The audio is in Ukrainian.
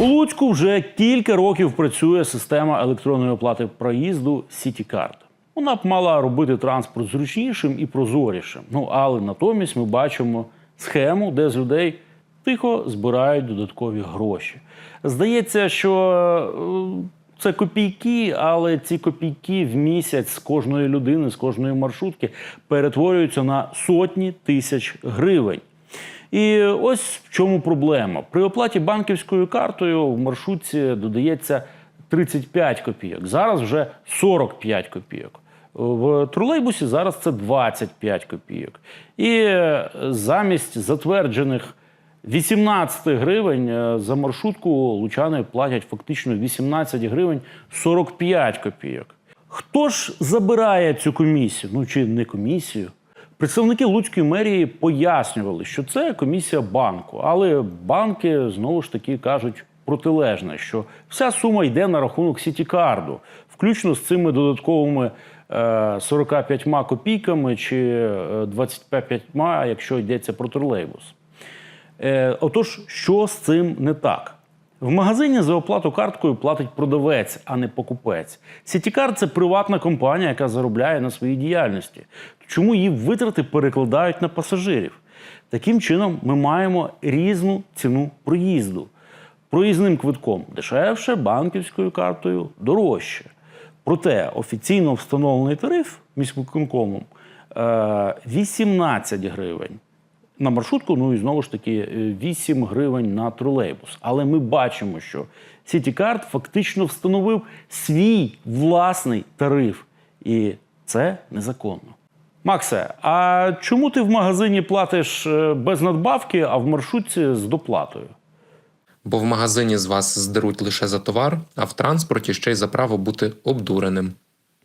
У Луцьку вже кілька років працює система електронної оплати проїзду CityCard. Вона б мала робити транспорт зручнішим і прозорішим. Ну але натомість ми бачимо схему, де з людей тихо збирають додаткові гроші. Здається, що е, це копійки, але ці копійки в місяць з кожної людини, з кожної маршрутки перетворюються на сотні тисяч гривень. І ось в чому проблема. При оплаті банківською картою в маршрутці додається 35 копійок. Зараз вже 45 копійок. В тролейбусі зараз це 25 копійок. І е, замість затверджених 18 гривень е, за маршрутку лучани платять фактично 18 гривень 45 копійок. Хто ж забирає цю комісію? Ну чи не комісію? Представники Луцької мерії пояснювали, що це комісія банку, але банки знову ж таки кажуть протилежне, що вся сума йде на рахунок сітікарду, включно з цими додатковими е, 45 копійками чи е, 25, якщо йдеться про тролейбус. Е, отож, що з цим не так? В магазині за оплату карткою платить продавець, а не покупець. Сітікар це приватна компанія, яка заробляє на своїй діяльності. Чому її витрати перекладають на пасажирів? Таким чином, ми маємо різну ціну проїзду. Проїзним квитком дешевше, банківською картою дорожче. Проте офіційно встановлений тариф міськвиконкомом е, 18 гривень на маршрутку, ну і знову ж таки е, 8 гривень на тролейбус. Але ми бачимо, що CityCard фактично встановив свій власний тариф, і це незаконно. Максе, а чому ти в магазині платиш е, без надбавки, а в маршрутці з доплатою? Бо в магазині з вас здеруть лише за товар, а в транспорті ще й за право бути обдуреним.